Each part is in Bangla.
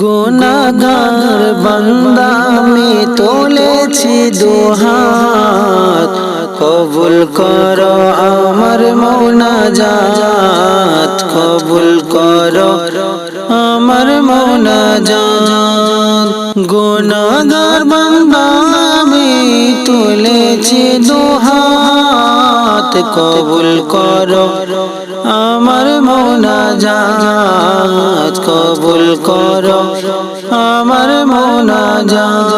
গুনাগার বান্দা আমি তোলেছি দুহাত। কবুল কর আমার মোনাজাত। কবুল কর আমার মোনাজাত। গুনাগার বান্দা আমি তুলেছি দুহাত। কবুল কর, আমার মোনাজাত কবুল কর, আমার মোনাজাত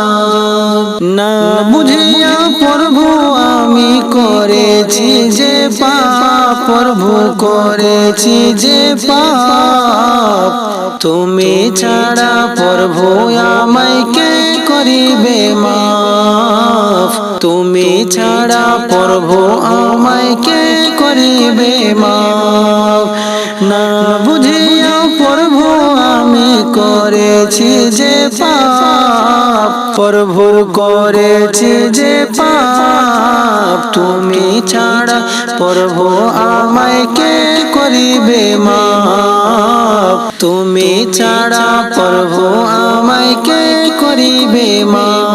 না বুঝিয়া প্রভু, আমি করেছি যে পাপ, প্রভু করেছি যে পাপ। তুমি ছাড়া প্রভু আমায় কে করিবে মাফ তুমি ছাড়া প্রভু আমায় কে করিবে মা না বুঝিয়া প্রভু আমি করেছি যে পাপ। প্রভু করেছি যে পাপ। তুমি ছাড়া প্রভু আমায় কে করিবে মা তুমি ছাড়া প্রভু আমায় কে করিবে মাপ?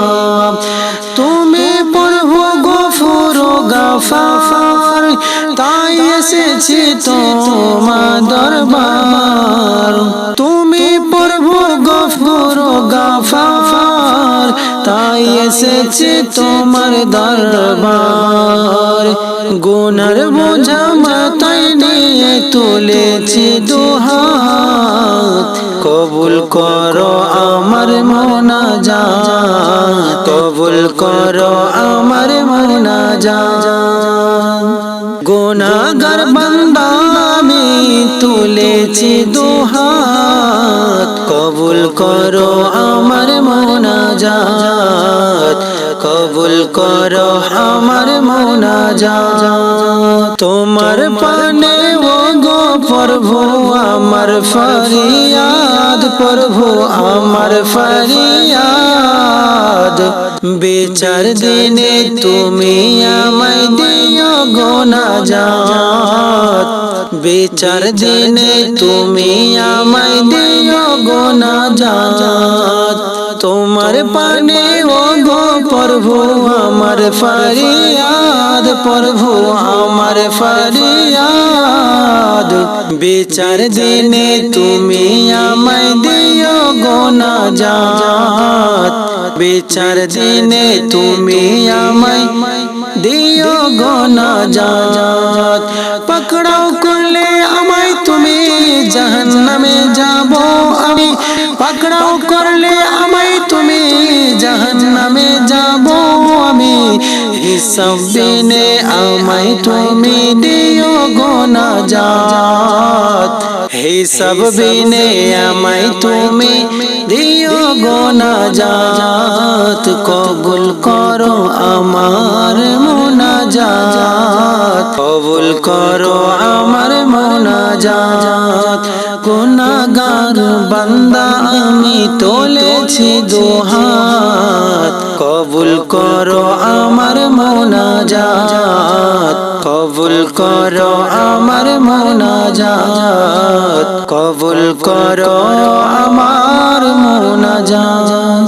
এসেছি তোমার দরবার। তুমি প্রভু গফুর গাফার, তাই এসেছি তোমার দরবার। গুনার বোঝা মাথায় নিয়ে তুলেছি দুহাত। কবুল করো আমার মোনাজাত। কবুল করো আমার মোনাজাত। গুনাগার বান্দা আমি তুলেছি দুহাত। কবুল করো আমার মোনাজাত। কবুল করো আমার মোনাজাত। তোমার পানে ও গো প্রভু, আমার ফরিয়াদ প্রভু, আমার ফরিয়াদ। বিচার দিনে তুমি আমায় বিচার দিনে তুমি আমায় দিও গোনা যাত তোমার পানে ও গো প্রভু, আমার ফরিয়াদ প্রভু, আমার ফরিয়াদ। বিচার দিনে তুমি আমায় দিও গোনা যাত বিচার দিনে তুমি আমায় দিও গোনা যাত পকড়াও জাহান্নামে যাব আমি। পকড়াও করলে আমায় তুমি জাহান্নামে যাব আমি। হিসাব দিনে আমায় তুমি দিও গোনা যাত হিসাব বিনে আমায় তুমি দিও গোনা যাত কবুল করো আমার মোনাজাত কবুল করো আমার মোনাজাত। গুনাগার বান্দা আমি তোলেছি দুহাত। কবুল করো আমার মোনাজাত। কবুল করো আমার মোনাজাত। কবুল করো আমার মোনাজাত।